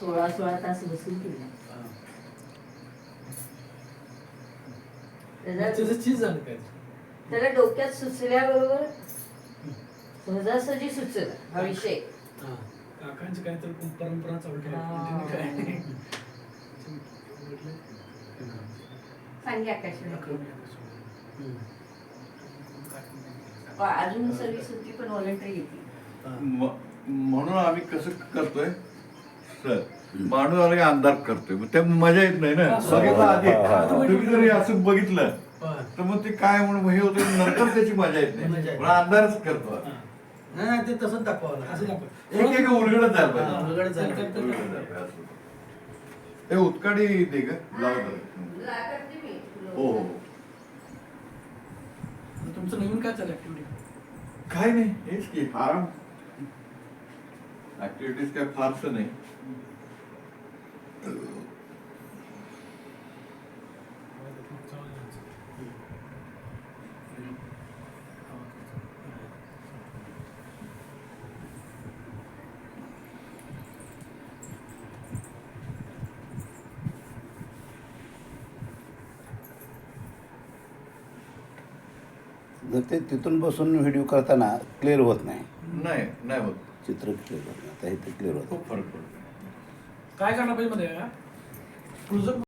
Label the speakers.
Speaker 1: सोळा सोळा तास बसून केलं
Speaker 2: हा.
Speaker 1: त्याला डोक्यात सुचल्याबरोबर सहजासहजी सुचलं हा विषय.
Speaker 2: काकांची काय तर परंपरा चालू ठेवा
Speaker 1: सांगे. अजून सर्व्हिस होती पण व्हॉलेंटरी घेतली.
Speaker 3: म- म्हणून आम्ही कसं करतोय माणूस आला की अंधार करतोय. मग त्या मजा येत नाही ना. बघितलं आधी. तुम्ही जरी असं बघितलं. तर मग ते काय म्हणून हे होतं नंतर त्याची मजा येत नाही. अंधारच करतो.
Speaker 2: नाही. ते तसंच दाखवावं दाखवा
Speaker 3: एक एक उलगडत जायला पाहिजे.
Speaker 2: उलगडत जायला पाहिजे.
Speaker 3: हे उत्काडी दे ग हो हो
Speaker 2: तुमचं नवीन काय चालू ऍक्टिव्हिटी
Speaker 3: काय नाही. हेच की आराम. ऍक्टिव्हिटीज काय फारसं नाही.
Speaker 4: जर ते तिथून बसून व्हिडिओ करताना क्लिअर होत नाही.
Speaker 3: नाही नाही होत.
Speaker 4: चित्र क्लिअर होतं. आता हे क्लिअर होतं.
Speaker 3: खूप फरक पडतो.
Speaker 2: काय करणार पाहिजे मध्ये? का